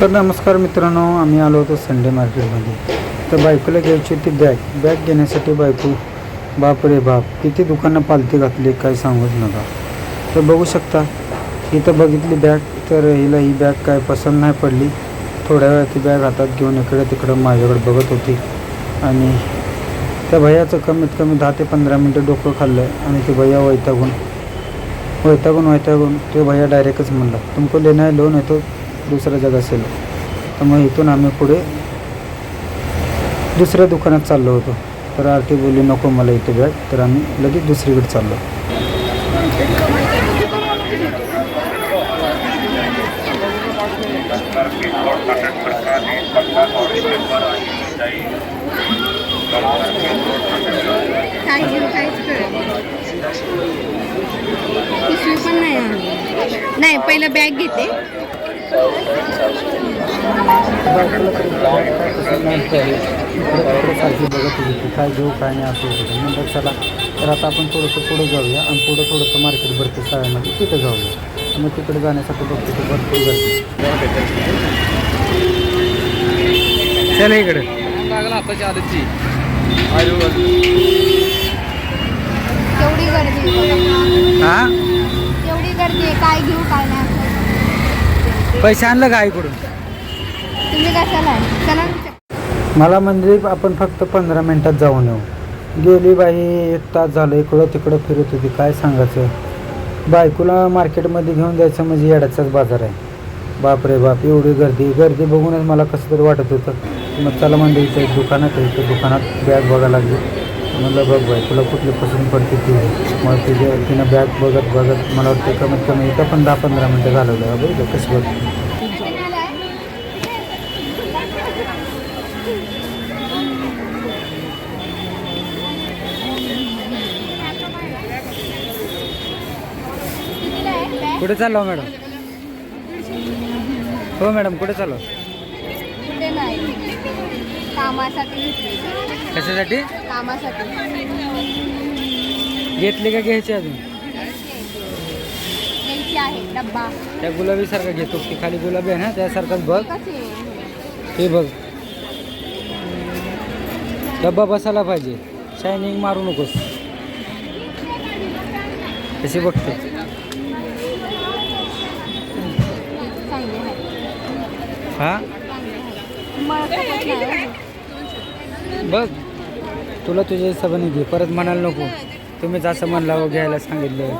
तर नमस्कार मित्रांनो आम्ही आलो होतो संडे मार्केटमध्ये तर बायकोला घ्यायची होती बॅग बॅग घेण्यासाठी बायको बाप रे बाप किती दुकानं पालती घातली काय सांगूच नका. तर बघू शकता इथं बघितली बॅग तर हिला ही बॅग काय पसंत नाही पडली. थोड्या वेळा ती बॅग हातात घेऊन इकडे तिकडं माझ्याकडे बघत होती. आणि त्या भैयाचं कमीत कमी दहा ते पंधरा मिनटं डोकं खाल्लं आणि ते भैया वैतागून वैतागून वैतागून ते भैया डायरेक्टच म्हणला तुमको लेना आहे लोन येतो दुसरं दुसऱ्या असेल. तर मग इथून आम्ही पुढे दुसऱ्या दुकानात चाललो होतो. तर आरती बोलली नको मला इथे बॅग तर आम्ही लगेच दुसरीकडे चाललो. नाही नाही पहिलं बॅग घेते. सारखी बघत होती की काय घेऊ काय नाही असं होतं चला तर आता आपण थोडंसं पुढे जाऊया आणि पुढं थोडंसं मार्केट भरते शाळेमध्ये तिथं जाऊया मग तिकडे जाण्यासाठी बघतो ते भरपूर गर्दी चला इकडे लागला आताच्या आधीची केवढी गर्दी आहे. हां केवढी गर्दी आहे काय घेऊ काय नाही. पैसे आणलं का आईकडून? तुम्ही कशाला? आहे चला. ना. मला म्हणजे आपण फक्त पंधरा मिनटात जाऊन येऊ. गेली बाई एक तास झालं इकडं तिकडं फिरत होती. काय सांगायचं? बायकोला मार्केटमध्ये घेऊन जायचं म्हणजे येड्याचाच बाजार आहे. बाप रे बाप एवढी गर्दी. गर्दी बघूनच मला कसं तरी वाटत होतं. मग चला म्हणजे इथं एक दुकानात आहे. दुकानात बॅग बघायला लागली. म्हणलं बघ बाई तुला कुठली पसंत पडते ती? मग तिथे तिनं बॅग बघत बघत मला वाटतं कमीत कमी इथं पण दहा पंधरा मिनटं घालवलं. बघ कशी बघ. कुठे चाललो मॅडम? हो मॅडम कुठे चाललो? कुठे नाही. कामासाठी. घेतली कशासाठी? कामासाठी. घेतली का घ्यायची अजून? घ्यायची आहे डब्बा. त्या गुलाबीसारखा घेतो की खाली गुलाबी आहे ना त्यासारखाच बघ. हे बघ. डब्बा बसायला पाहिजे. शायनिंग मारू नकोस. कशी बघते. हा. बघ तुला तुझ्या हिशोबाने घे. परत म्हणायला नको. तुम्हीच असं म्हणला व घ्यायला सांगितलं.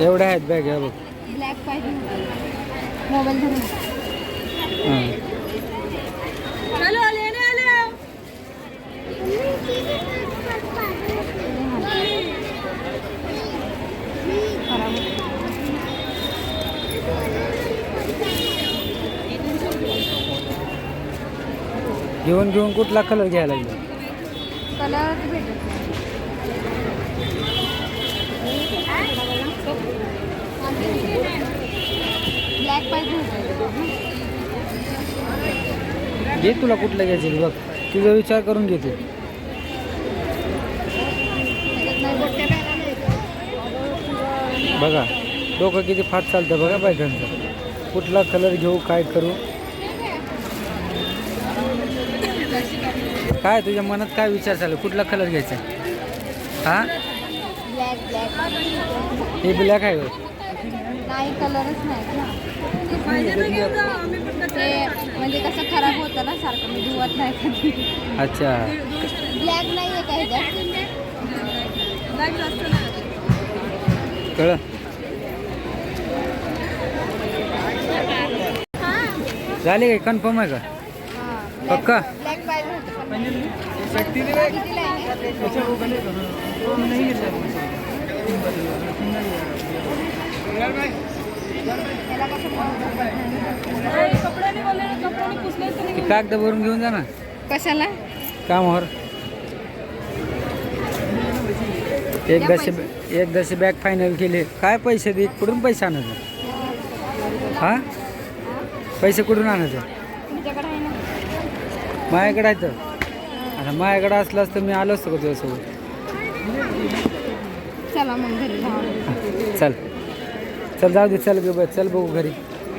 एवढ्या आहेत बॅग घ्या बघ. ब्लॅक पाहिजे. मोबाईल हां. घेऊन घेऊन कुठला कलर घ्यायला लागला कलर भेटत नाही. ब्लॅक पाहिजे होतं. घे तुला कुठलं घ्यायचं बघ तुझा विचार करून घे तू त्याच्यात नाही मोठ्या बॅगा नाही का? बघा डोकं किती फास्ट चालतं बघा बायकांचं कुठला कलर घेऊ काय करू काय तुझ्या मनात काय विचार चालू कुठला कलर घ्यायचा हा? हे ब्लॅक आहे. नाही कलरच नाही म्हणजे कसं खराब होतं ना सारखं मी धुवत नाही कधी. अच्छा. ब्लॅक नाही आहे कळ झाले काय? कन्फर्म आहे का? पक्का? कागद भरून घेऊन जा ना. कशाला? कामावर एकदाशी एकदाशी बॅग फायनल केली. काय पैसे दे कुठून पैसे आणायचं? हा? पैसे कुठून आणायचं? माझ्याकडे आहे तर आता माझ्याकडे असलं असतं मी आलो असतो का तुझ्यासोबत चला मग घरी. जाऊ चल. चल जाऊ दे चल ग बस चल बघू घरी.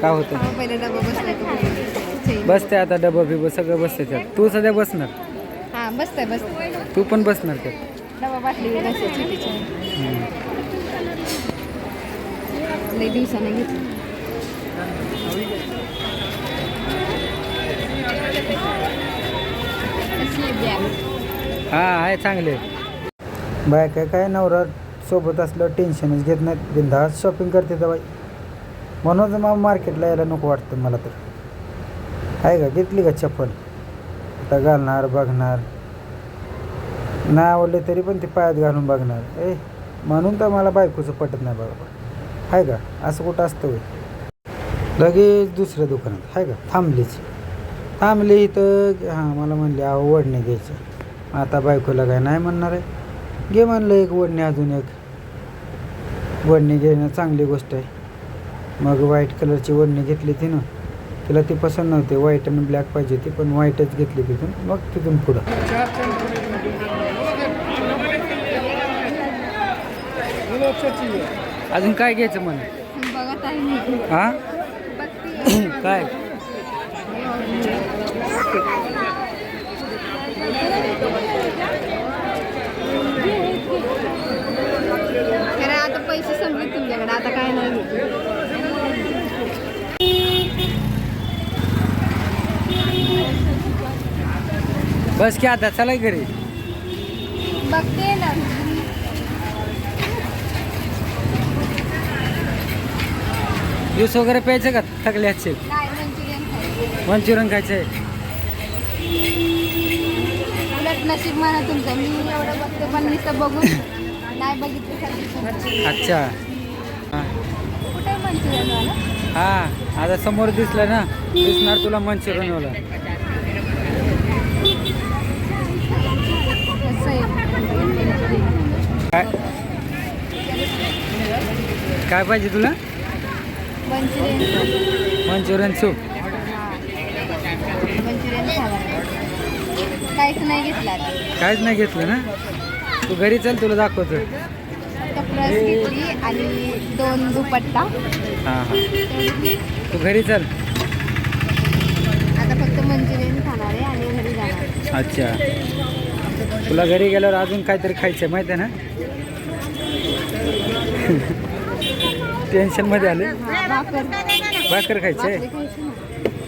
काय होतं पहिले डबा बसलाय का बघू. बसते आता डबं बिबं सगळं बसते त्यात. तू सध्या बसणार? हा बसतंय बसतंय तू पण बसणार त्यात? डबा बाटली लई दिवसाने घेतली. हा आहे चांगले. बाय काय काय नवरा सोबत असलं टेन्शनच घेत नाहीत. बिंदास शॉपिंग करते तर बाई. म्हणूनच मग मार्केटला यायला नको वाटतं मला तर. आहे का? घेतली का चप्पल? आता घालणार बघणार. नाही आवडले तरी पण ते पायात घालून बघणार. ए म्हणून तर मला बायकोचं पटत नाही बरोबर आहे का? असं कुठं असतं लगेच दुसऱ्या दुकानात. आहे का? थांबलीच. थांबली इथं. हां मला म्हणले अहो वडणे घ्यायचं. आता बायकोला काय नाही म्हणणार आहे. घे म्हणलं एक वडणी अजून एक. वडणी घेणं चांगली गोष्ट आहे. मग व्हाईट कलरची वडणी घेतली ती ना तिला ती पसंत नव्हती. व्हाईट आणि ब्लॅक पाहिजे ती पण व्हाईटच घेतली तिथून. मग तिथून पुढं. अजून काय घ्यायचं म्हणे? हां काय खरं आता पैसे संपले तुमच्याकडे आता काय नाही घेतलं. बस की आता चला घरी. बघते ना. ज्यूस वगैरे प्यायचं का थकले असतील काय मंचुरियन खायचं. मंचुरियन खायचं. आहे उलट नशीब म्हणा तुमचं. मी एवढं बघते पण नुसतं बघून नाही बघितलं सारखी. अच्छा. हां कुठे मंचुरियन वाला? हां आता समोर दिसलं ना दिसणार तुला मंचुरियनवाला कसं आहे काय? काय पाहिजे तुला? Manchurian soup. काहीच नाही घेतलं काहीच नाही घेतलं ना? तू घरी चल तुला दाखवतो. घेतली आणि दोन दुपट्टा हां हां. तू घरी चल. आता फक्त मंचुरियन खाणार आहे आणि घरी जाणार अच्छा. तुला घरी गेल्यावर अजून काहीतरी खायचं आहे माहिती आहे ना टेन्शनमध्ये आले. भाकर खायचे भाकरी खायची ना.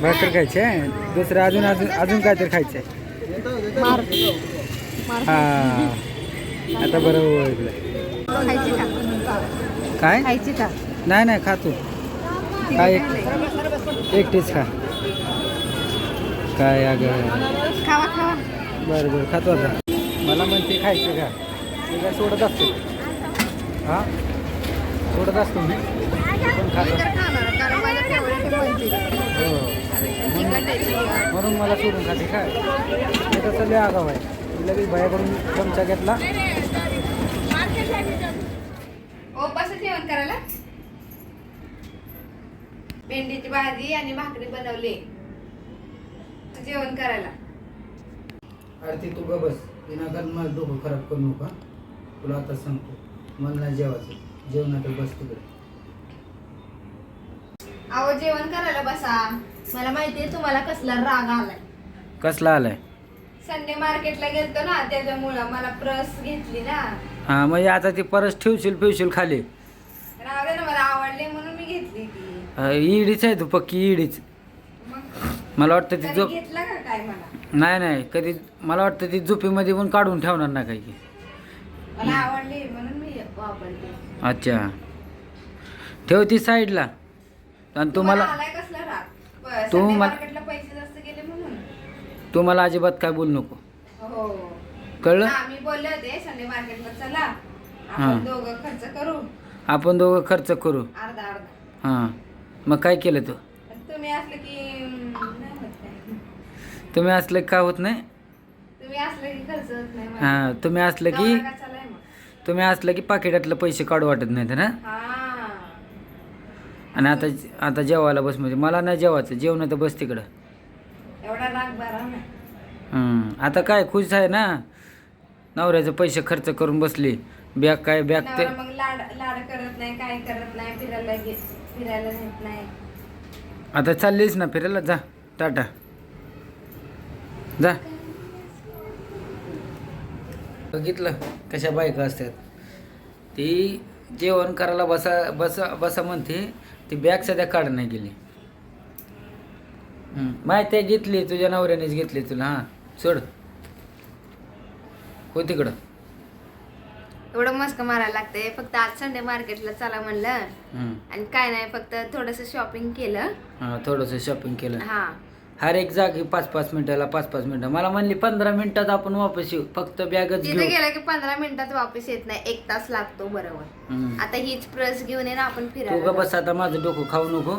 भाकर खायचे आहे दुसरं अजून अजून अजून काहीतरी खायचं आहे मार मार हां. आता बरोबर ओळखलं काय? नाही नाही खा तू. काय एकटीच खा. काय अगं? बरं बरं खातो आता. मला म्हणते खायचं का? मी काय सोडत असतो हां? सोडत असतो मी पण खातो हो. म्हणून मला सोडून खाते काय? मी तसं लय आगाव आहे. लगेच बायाकडून चमचा घेतला. ओ कसं जेवण करायला. भेंडीची भाजी आणि भाकरी बनवली. जेवण करायला. आरती तू ग बस. विनाकारण मला डोकं खराब करू नका. तुला आता सांगतो. मला नाही जेवायचं. जेवणात बस तिकडे. अहो जेवण करायला बसा. मला माहितीये तुम्हाला कसला राग आलाय. कसला आलाय? संडे मार्केटला गेलतो ना त्याच्यामुळं मला प्रस घेतली ना. हां म्हणजे आता ती परत ठेवशील पिवशील खाली. राहू दे ना मला आवडली म्हणून मी घेतली ती. अं, इडीच आहे तू पक्की इडीच. मग मला वाटतं ती कधी झोप घेतला का काय मला? नाही नाही कधी मला वाटतं ती झोपीमध्ये पण काढून ठेवणार ना काही. मला आवडली म्हणून मी वापरली अच्छा. ठेव ती साईडला. आणि तुम्हाला तू मला- मार्केटला पैसे जास्त गेले म्हणून. तू मला अजिबात काय बोलू नको. हो. कळलं? मी बोलले होते संडे मार्केटला चला. आपण दोघं खर्च करू. आपण दोघं खर्च करू. अर्धा अर्धा. हां. मग काय केलं तू पण तुम्ही असलं की हम्म, नाही होत काय. तुम्ही असलं की काय होत नाही. हां तुम्ही असलं की? तुम्ही असलं की पाकिटातलं पैसे काढू वाटत नाहीत ना? हा. आणि आता आता जेवायला बस म्हणजे मला नाही जेवायचं जेवण तर बस तिकडं. आता काय खुश आहे ना? नवऱ्याचे पैसे खर्च करून बसली. बॅग काय बॅग ते आता चाललीस ना फिरायला? जा टाटा. जा. बघितलं कशा बायका असतात. ती जेवण करायला बसा बसा बसा म्हणते ती बॅग सध्या काढ नाही गेली. माहिती आहे घेतली तुझ्या नवऱ्यानेच घेतली तुला हां सोड. हो तिकडं. एवढं मस्क मारायला लागते फक्त आज संडे मार्केटला चला म्हणलं. हम्म. आणि काय नाही फक्त थोडस शॉपिंग केलं. हां थोडंसं शॉपिंग केलं. हा. हर एक जागी पाच पाच मिनिटाला पाच पाच मिनिटं. मला म्हणली पंधरा मिनिटात आपण वापस येऊ. फक्त बॅगच तिथे घेऊ. गेलं की पंधरा मिनिटात वापस येत नाही. एक तास लागतो बरोबर. हम्म. आता हीच प्रस घेऊन ये ना आपण तू फिरायला ग बस आता माझं डोकं खाऊ नको.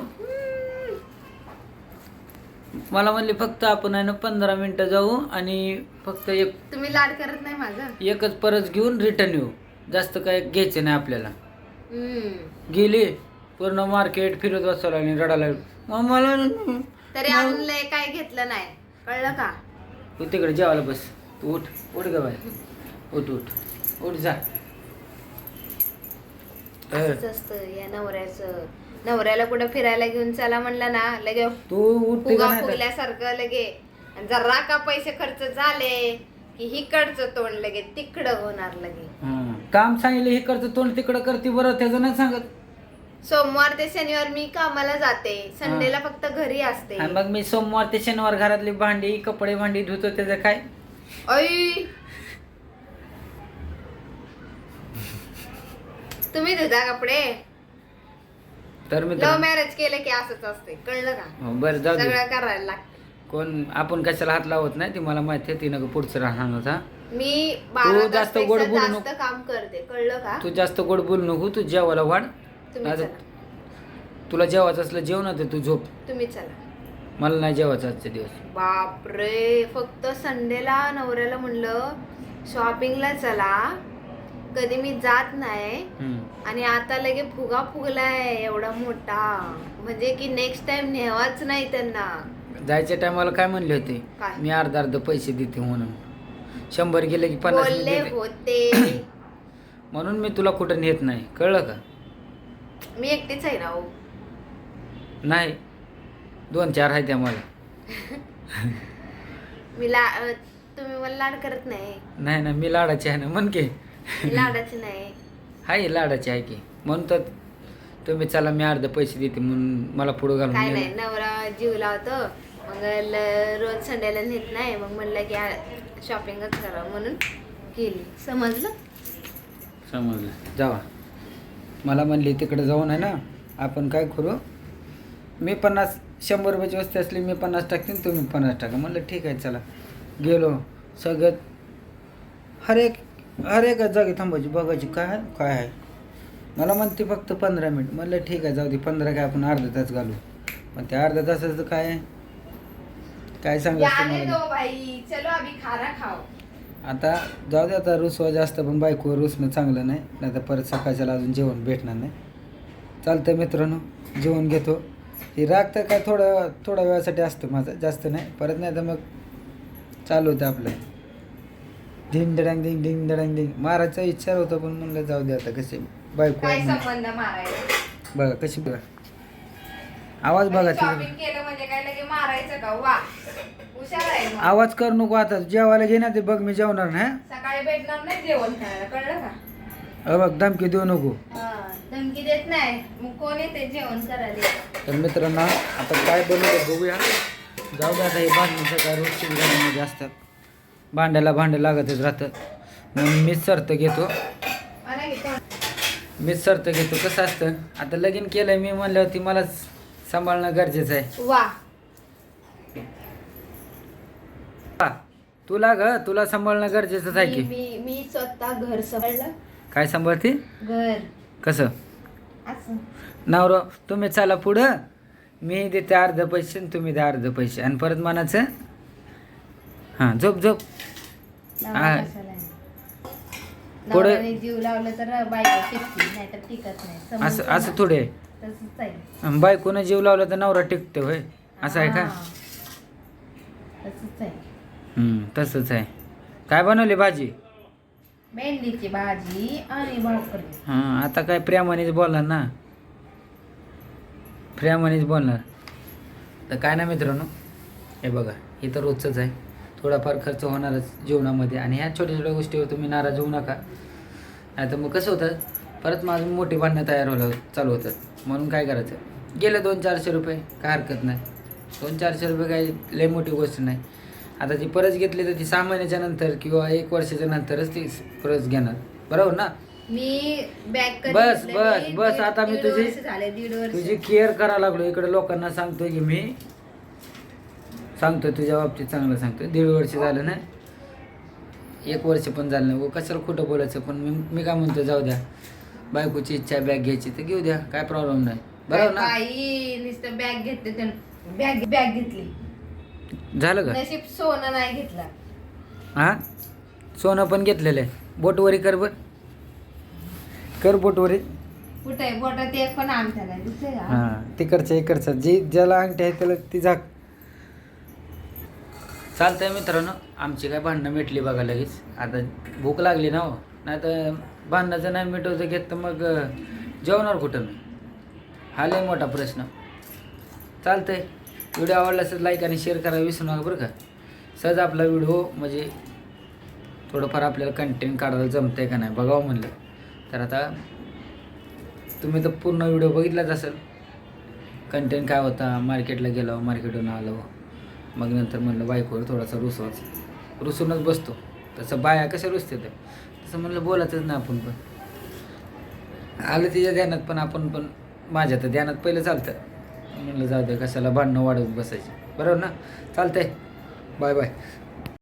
मला म्हणली फक्त आपण आहे ना पंधरा मिनिटं जाऊ आणि फक्त एक जाऊ. तुम्ही लाड करत नाही माझं? एकच परत घेऊन रिटर्न येऊ. जास्त काय घ्यायचं नाही आपल्याला. हम्म. गेली पूर्ण मार्केट फिरत बसवलं आणि रडायला लागली. मग मला तरी अजून लय काय घेतलं नाही. कळलं का? तू तिकडे जेवायला बस. तू उठ. उठ ग बाय उठ उठ. उठ जा. अं, असंच असतं या नवऱ्याचं. नवऱ्याला कुठं फिरायला घेऊन चला म्हणलं ना लगे तू उठ फुगा फुगल्यासारखं लगे. आणि जरा का पैसे खर्च झाले की हिकडचं तोंड लगे तिकडं होणार लगे. काम सांगितलं हे करतं तोंड तिकडं करते बरं त्याचं नाही सांगत. सोमवार ते शनिवार मी कामाला जाते. संडेला फक्त घरी असते. आणि मग मी सोमवार ते शनिवार घरातली भांडी कपडे भांडी धुतो त्याचं काय? ऐ तुम्ही धुता कपडे? तर मी लव्ह मॅरेज केलं की असंच असते. कळलं का? हो, बरं जाऊ दे. सगळं करायला लागतं. कोण आपण कशाला हात लावत नाही ती मला माहिती आहे तिनं पुढचं राहणार होता मी बारा जास्त तासपेक्षा गोड बोलू जास्त नको. काम करते. कळलं का? तू जास्त गोड बोलू नको तू जेवायला वाढ. तुम्ही आता चला. तुला जेवायचं असलं जेवण तर तू झोप. तुम्ही चला. मला नाही जेवायचं आजचे दिवस. बापरे फक्त संडेला नवऱ्याला म्हणलं शॉपिंगला चला. कधी मी जात नाही. हम्म. आणि आता लगे फुगा फुगलाय एवढा मोठा. म्हणजे की नेक्स्ट टाइम नेवाच नाही त्यांना. जायच्या टायमाला काय म्हणले होते? काय? मी अर्धा अर्ध पैसे देते म्हणून. शंभर गेले की पन्नास मी बोलले देते. होते. म्हणून मी तुला कुठं नेत नाही. कळलं का? मी एकटीच आहे ना हो. नाही दोन चार आहे त्या मला. मी ला अं, तुम्ही मला लाड करत नाही. नाही ना मी लाडाची आहे ना म्हण की. मी लाडाची नाही. आहे लाडाची आहे की. म्हणून तर तुम्ही चला मी अर्ध पैसे देते म्हणून मला पुढं घालून काय नेलं. नाही नवरा जीव लावतो. मग ल- रोज संडेला नेत नाही. मग म्हणलं की शॉपिंगच करा म्हणून केली समजलं? समजलं. जावा. मला म्हणली तिकडे जाऊन आहे ना आपण काय करू? मी पन्नास शंभर रुपयाची वस्ती असली मी पन्नास टाकते तुम्ही पन्नास टाका. म्हणलं ठीक आहे चला. गेलो. सगळं हर एक हर एका जागी थांबायची बघायची काय काय आहे? मला म्हणते फक्त पंधरा मिनिट. म्हणलं ठीक आहे जाऊ दे पंधरा काय आपण अर्धा तास घालू. पण त्या अर्ध्या तासाचं काय? काय सांगायचं चलो अभी खाना खाओ आता जाऊ दे आता रुसवा जास्त पण बायकोवर रुसणं चांगलं नाही. नाही तर परत सकाळच्याला अजून जेवण भेटणार नाही. चालतं मित्रांनो जेवण घेतो. हे राग तर काय थोडं थोड्या वेळासाठी असतं माझं जास्त नाही. परत नाही तर मग चालू होतं आपलं. धिंग डडांग डिंग डिंग डडांग डिंग मारायचा इच्छा होता पण म्हणलं जाऊ दे आता कसे बायको काय आहे म्हणून. संबंध मारायचा बघा कशी बघा. आवाज बघा तिचा शॉपिंग केलं म्हणजे काय लगे मारायचं का? वा. हुशार आहे मग. आवाज करू नको आता. जेवायला घे ना ते बघ मी जेवणार हं? सकाळी भेटणार नाही जेवण खायला कळलं का? अ बघ धमकी देऊ नको. हा, धमकी देत नाही. मग कोण येते जेवण करायला? तर मित्रांनो आता काय बनवलं बघूया. जाऊ दे आता हे भांडण्याचं काय रोजची घरामध्ये असतात. भांड्याला भांडं लागतच राहतं म्हणून मीच सर्त घेतो. मला की कोण- मीच सर्त घेतो. कसं असतं? आता लगीन केलं मी म्हणल्यावरती मलाच सांभाळणं गरजेचं आहे. वा हा, तुला ग तुला सांभाळणं गरजेचंच आहे मी की? मी- मी स्वतः घर सांभाळलं. काय सांभाळते? घर. कसं? असं. नवरा तुम्ही चला पुढं. मी देते अर्ध पैसे आणि तुम्ही द्या अर्ध पैसे. आणि परत म्हणायचं हां झोप झोप. नवरा हा. कशाला आहे? पुढे- नवऱ्याने जीव लावलं तर बायको टिकते नाही तर टिकत नाही. असं असं? थोडे. आहे. तसंच आहे. आणि बायकोनं जीव लावला तर नवरा टिकतो होय. असं आहे का? हा. तसंच आहे. तसंच आहे. काय बनवली भाजी? भेंडीची भाजी आणि भाकरी. हां आता काय प्रेमानेच बोलणार ना? प्रेमानेच बोलणार. तर काय नाही मित्रांनो हे बघा हे तर रोजचंच आहे. थोडाफार खर्च होणारच जीवनामध्ये आणि ह्या छोट्या छोट्या गोष्टीवर तुम्ही नाराज होऊ नका. नाही तर मग कसं होतं परत माझं मोठी भांडणं तयार व्हायला चालू होतात. म्हणून काय करायचं? गेले दोन चारशे रुपये काय हरकत नाही. दोन चारशे रुपये काही लय मोठी गोष्ट नाही. आता ती परत घेतली तर ती सहा महिन्याच्या नंतर किंवा एक वर्षाच्या नंतरच ती परत घेणार. बरोबर ना? मी बॅग बस, बस, बस, आता मी तुझी- तुझी केअर करायला लागलो इकडे लोकांना सांगतोय की मी सांगतोय तुझ्या बाबतीत चांगलं सांगतोय. दीड वर्ष झालं ना? एक वर्ष पण झालं नाही. कशाला खोटं बोलायचं पण मी मी काय म्हणतो जाऊ द्या. बायकोची इच्छा बॅग घ्यायची तर घेऊ द्या. काय प्रॉब्लेम नाही. बरोबर ना? बॅग घेतली बॅग बॅग घेतली. झालं का? नशीब सोनं नाही घेतला. हा? सोनं पण घेतलेलं आहे. बोटवरी कर बर. कर बोटवरी. कुठे बोटात एक पण अंगठा नाही दिसतंय का? हां तिकडच्या इकडचं जी ज्याला अंगठी आहे त्याला ती झाक. चालतंय मित्रांनो आमची काय भांडणं मिटली बघा लगेच. आता भूक लागली ना हो. नाही तर भांडणाचं नाही मिटवतं घेत तर मग अं, जेवणार कुठं मी? हा लय मोठा प्रश्न. चालतंय. व्हिडिओ आवडला असेल लाईक आणि शेअर करायला विसरू नका बरं का. सहज आपला व्हिडिओ म्हणजे थोडंफार आपल्याला कंटेंट काढायला जमतंय का नाही बघावं म्हणलं. तर आता तुम्ही तर पूर्ण व्हिडिओ बघितलाच असेल. कंटेंट काय होता? मार्केटला गेलो मार्केटहून आलो. मग नंतर म्हणलं बायकोवर थोडासा रुसवाच. रुसूनच बसतो. तसं बाया कशा रुसते तर तसं म्हणलं बोलायचंच ना आपण पण. आलं तिच्या ध्यानात पण आपण पण माझ्या तर ध्यानात पहिलं चालतं. म्हणलं जाऊ दे कशाला भांडणं वाढवत बसायची. बरोबर ना? चालतंय. Bye bye.